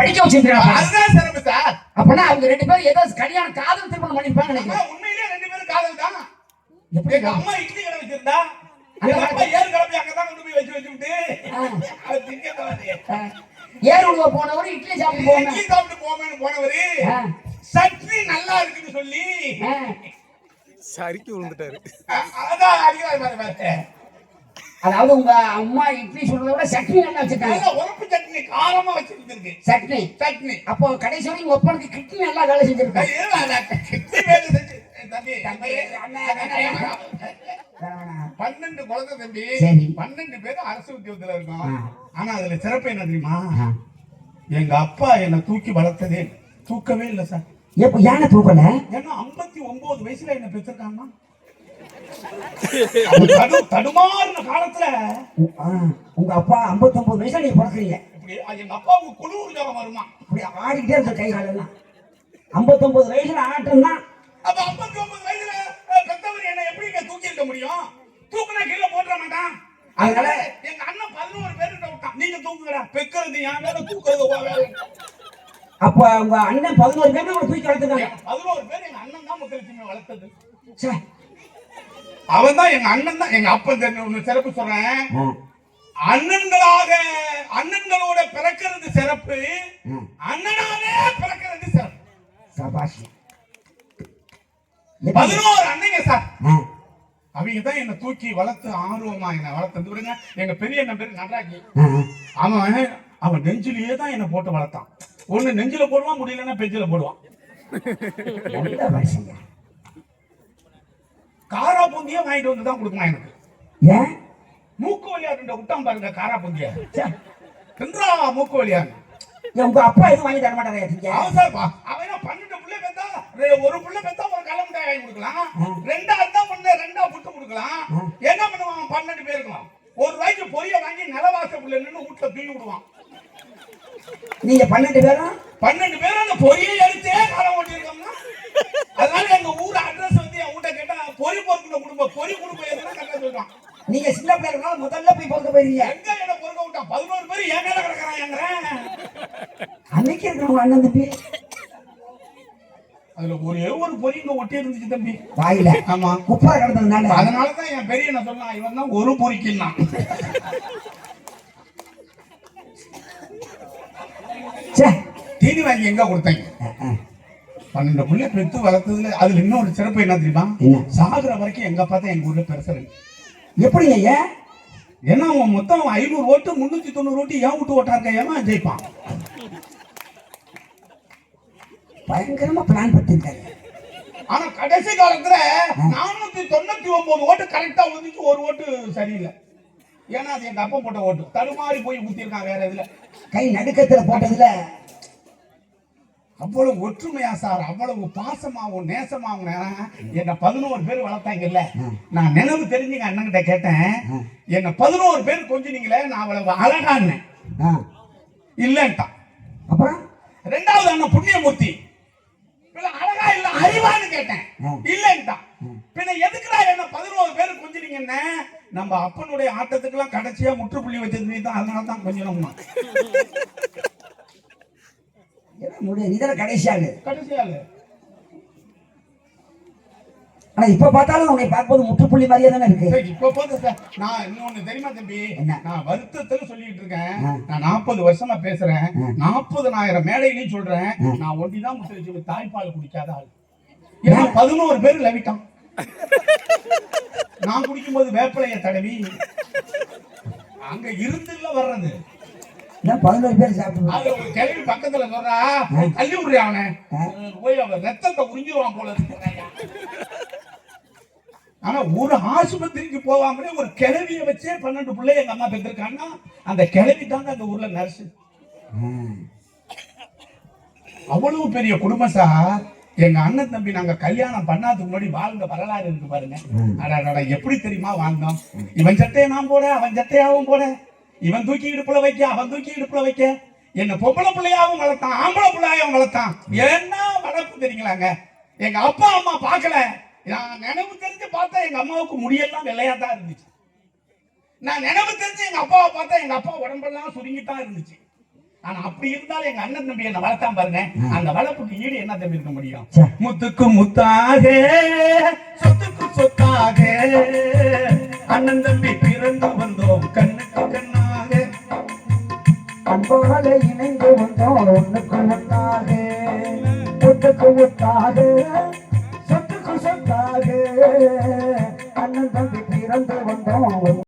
படிக்க வச்சிருக்காங்க அதுதான் சிறப்பு சார். அப்பனா அவங்க ரெண்டு பேரும் ஏதோ கல்யாணம் காதல் திருமணம் பண்ணிருப்பாங்க நினைக்கிறேன். உண்மையிலேயே ரெண்டு பேரும் காதல் தான்? எப்படி எங்க அம்மா இட்லி கடை வச்சிருந்தா? எங்க அப்பா ஏறு கிளம்பி அங்கதான் கொண்டு போய் வச்சு வச்சுட்டு அது திங்கத்தவரு ஏர் உழுவ போனவர் இட்லி சாப்பிட்டு போன இட்லி சாப்பிட்டு போவேன்னு போனவரு சட்னி நல்லா இருக்குன்னு சொல்லி சறுக்கி விழுந்துட்டாரு அதான் அடிக்கிறாரு பாரு பாரு அதாவது உங்க அம்மா இட்லி சுடுறத விட சட்னி நல்லா வச்சிருக்காங்க. உரப்பு சட்னி காரமா வச்சிருக்கு சட்னி. சட்னி. அப்போ கடைசி வரைக்கும் உங்க ஒப்பனுக்கு கிட்னி நல்லா வேலை செஞ்சிருக்காங்க ஏன் பன்னெண்டு குழந்தை தம்பி. பன்னெண்டு பேரும் அரசு உத்தியோகத்துல இருக்கோம். ஆனா அதுல சிறப்பு என்ன தெரியுமா? எங்க அப்பா என்னை தூக்கி வளர்த்ததே தூக்கவே இல்லை சார். யானை தூக்கல? ஏன்னா ஐம்பத்தி ஒன்பது வயசுல என்ன பெற்றிருக்காங்க தடு தடுமாறின காலத்துல உங்க அப்பா 59 வயசுல நீங்க பிறக்குறீங்க. எங்க அப்பாவுக்கு குளிர் ஜாகம் வருமா? இப்படி ஆடிக்கிட்டே இருக்க கை காலெல்லாம் 59 வயசுல ஆட்டம் தான் அப்ப ஐம்பத்தி ஒன்பது வயசுல பெத்தவர் என்ன எப்படி தூக்கி இருக்க முடியும்? தூக்குனா கீழே போட்டுற மாட்டான். அதனால எங்க அண்ணன் பதினோரு பேர்கிட்ட விட்டான். நீங்க தூக்குங்கடா. பெக்கிறது என் வேலை தூக்குறது அப்ப உங்க அண்ணன் பதினோரு பேர் தூக்கி வளர்த்துருக்காங்க. பதினோரு பேர் எங்க அண்ணன் தான் முத்தலட்சுமி வளர்த்தது. அவன் தான் எங்க அண்ணன் தான். எங்க அப்பன் ஒண்ணு சிறப்பு சொல்றேன். அண்ணன்களாக அண்ணன்களோட பிறக்கிறது சிறப்பு. அண்ணனாலே பிறக்கிறது சிறப்பு. சபாஷ். பதினோரு அண்ணங்க சார். அவங்க தான் என்னை தூக்கி வளர்த்து ஆர்வமா என்னை வளர்த்தது. விடுங்க எங்க பெரிய அண்ணன் பேரு நடராஜி. அவன் அவன் நெஞ்சிலேயே தான் என்னை போட்டு வளர்த்தான். ஒண்ணு நெஞ்சில போடுவான் முடியலன்னா பெஞ்சில போடுவான். பொந்தியே வாங்கிட்டு வந்து தான் கொடுப்பான் எனக்கு. ஏன் மூக்கு வழியா ரெண்டு விட்டான் பாருங்க காரா பொந்திய. தின்றா மூக்கு வழியா. உங்க அப்பா எதுவும் வாங்கி தர அவன் சார் அவன் என்ன பன்னெண்டு புள்ள பெத்தா ஒரு புள்ள பெத்தா ஒரு கள்ள மிட்டாய் வாங்கி கொடுக்கலாம். ரெண்டா இருந்தா ஒண்ணு ரெண்டா புட்டு கொடுக்கலாம். என்ன பண்ணுவான் பன்னெண்டு பேருக்கும் ஒரு ரூபாய்க்கு பொரிய வாங்கி நிலவாச புள்ள நின்று வீட்டுல தூக்கி விடுவான். நீங்க பன்னெண்டு பேரும் பன்னெண்டு பேரும் அந்த பொரியை எடுத்தே காலம் ஓட்டியிருக்கோம்னா அதனால எங்க ஊர் அட்ரஸ் வந்து என் வீட்டை கேட்டா பொறி பொறுக்கிற குடும்பம் பொறி குடும்பம் எதுனா கரெக்டா சொல்றான் நீங்க சின்ன பிள்ளை இருக்கனால முதல்ல போய் பொறுக்க போயிருங்க எங்க என்ன பொறுக்க விட்டான் பதினோரு பேர் என் மேல கிடக்குறான் எங்கிறேன் அன்னைக்கு இருக்கிறவங்க அண்ணன் தம்பி. அதுல ஒரே ஒரு பொறி இங்க ஒட்டி இருந்துச்சு தம்பி. வாயில. ஆமா. குப்பை கிடந்ததுனால. அதனாலதான் என் பெரிய என்ன சொன்னான் இவன் தான் ஒரு பொறிக்கின்னான். ச்சே. தீனி வாங்கி எங்க கொடுத்தாங்க. பன்னெண்டு புள்ள பெத்து வளர்த்ததுல அதுல இன்னொரு சிறப்பு என்ன தெரியுமா? சாகுற வரைக்கும் எங்க தான் எங்க ஊர்ல பெருசரு எப்படிங்க ஏன்? ஏன்னா அவன் மொத்தம் ஐநூறு ஓட்டு முன்னூத்தி தொண்ணூறு ஓட்டு ஏன் விட்டு ஓட்டாருக்க ஏமா ஜெயிப்பான். பயங்கரமா பிளான் பண்ணிருக்காரு. ஆனா கடைசி காலத்துல நானூத்தி தொண்ணூத்தி ஒன்பது ஓட்டு கரெக்டா வந்துச்சு ஒரு ஓட்டு சரியில்லை. ஏன்னா அது எங்க அப்பா போட்ட ஓட்டு. தடுமாறி போய் ஊத்திருக்கான் வேற இதுல. கை நடுக்கத்துல போட்டதுல அவ்வளவு ஒற்றுமையா சார் அவ்வளவு பாசமாவும் நேசமாவும் என்ன பதினோரு பேர் வளர்த்தாங்கல்ல. நான் நினைவு தெரிஞ்சுங்க அண்ணன்கிட்ட கேட்டேன். என்ன பதினோரு பேர் கொஞ்சினீங்களே நான் அவ்வளவு அழகான்னேன். இல்லன்ட்டான் அப்புறம்? ரெண்டாவது அண்ணன் புண்ணியமூர்த்தி. அழகா இல்ல அறிவான்னு கேட்டேன். இல்லன்ட்டான் பின்ன எதுக்குடா என்ன பதினோரு பேர் கொஞ்சினீங்கன்னு? நம்ம அப்பனுடைய ஆட்டத்துக்கெல்லாம் கடைசியா முற்றுப்புள்ளி வச்சது நீ தான் அதனால தான் கொஞ்சம் என்ன முடியும் நீதான கடைசி ஆளு கடைசியா இல்ல ஆனா இப்ப பார்த்தாலும் உன்னை பார்க்கும்போது முற்றுப்புள்ளி மாதிரியே தானே இருக்கு. இப்ப சார் நான் இன்னொன்னு தெரியுமா தம்பி? நான் வருத்தத்துல சொல்லிட்டு இருக்கேன். நான் நாற்பது வருஷமா பேசுறேன். நாற்பதனாயிரம் மேடையிலையும் சொல்றேன். நான் ஒண்டிதான் முத்தரிச்சு தாய்ப்பால் குடிக்காத ஆள். ஏன்னா பதினோரு பேர் லவிட்டான். நான் குடிக்கும்போது வேப்பிலைய தடவி அங்க இருந்துல வர்றது. நான் பதினோரு பேர் ஒரு கிளவி பக்கத்துல சொல்றா தள்ளி விடுறியா அவனை? போய் அவன் ரத்தத்தை உறிஞ்சிருவான் போல ஆனா ஒரு ஆஸ்பத்திரிக்கு போவாமலே ஒரு கிளவிய வச்சே பன்னெண்டு பிள்ளை எங்க அம்மா பெற்றிருக்காங்கன்னா அந்த கிளவி தாங்க அந்த ஊர்ல நர்ஸ். அவ்வளவு பெரிய குடும்பம் சார் எங்க அண்ணன் தம்பி நாங்க கல்யாணம் பண்ணாதுக்கு முன்னாடி வாழ்ந்த வரலாறு இருக்கு பாருங்க. அடடட எப்படி தெரியுமா வாழ்ந்தோம்? இவன் சட்டையை நான் போட அவன் சட்டையை அவன் போட. இவன் தூக்கி இடுப்புல வைக்க அவன் தூக்கி இடுப்புல வைக்க. என்ன பொம்பளை பிள்ளையாவும் வளர்த்தான் ஆம்பளை பிள்ளையாவும் வளர்த்தான். என்ன வளர்ப்பு தெரியுங்களாங்க? எங்க அப்பா அம்மா பார்க்கல. நான் நினைவு தெரிஞ்சு பார்த்தா எங்க அம்மாவுக்கு முடியெல்லாம் வெள்ளையா தான் இருந்துச்சு. நான் நினைவு தெரிஞ்சு எங்க அப்பாவை பார்த்தா எங்க அப்பா உடம்பெல்லாம் சுருங்கித்தான் இருந்துச்சு. ஆனா அப்படி இருந்தாலும் எங்க அண்ணன் தம்பி என்ன வளர்த்தா பாருங்க. அந்த வளர்ப்புக்கு ஈடு என்ன தம்பி இருக்க முடியும்? முத்துக்கு முத்தாக சொத்துக்கு சொத்தாக. அண்ணன் தம்பி பிறந்து அன்போட இணைந்து வந்தோம். ஒண்ணுக்கு ஒன்றாக ஒட்டுக்கு ஒட்டாக சொத்துக்கு சொத்தாக. அண்ணன் தம்பி பிறந்து வந்தோம்.